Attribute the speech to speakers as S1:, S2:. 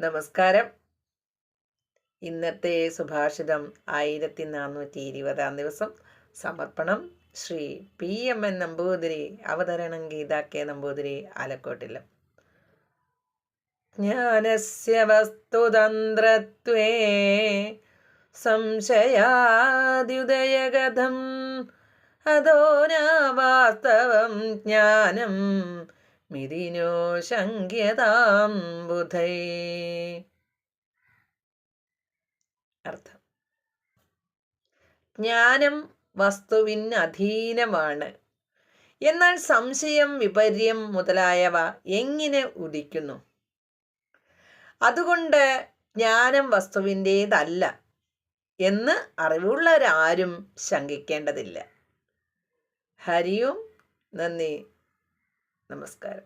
S1: നമസ്കാരം. ഇന്നത്തെ സുഭാഷിതം ആയിരത്തി നാനൂറ്റി ഇരുപതാം ദിവസം. സമർപ്പണം Sri P M N Namboothiri അവതരണം ഗീത കെ നമ്പൂതിരി ആലക്കോട്ടില്ല ജ്ഞാനസ്യ വസ്തുതന്ത്രത്വേ സംശയാദ്യുദയഗതം. അതോ വാസ്തവം ജ്ഞാനം മിരിനോ ശങ്ക്യതാം ബുധൈ. അർത്ഥം. ജ്ഞാനം വസ്തുവിന് അധീനമാണ് എന്നാൽ സംശയം വിപര്യം മുതലായവ എങ്ങനെ ഉദിക്കുന്നു? അതുകൊണ്ട് ജ്ഞാനം വസ്തുവിന്റേതല്ല എന്ന് അറിവുള്ളവരാരും ശങ്കിക്കേണ്ടതില്ല ഹരിയും നന്ദി. നമസ്കാരം.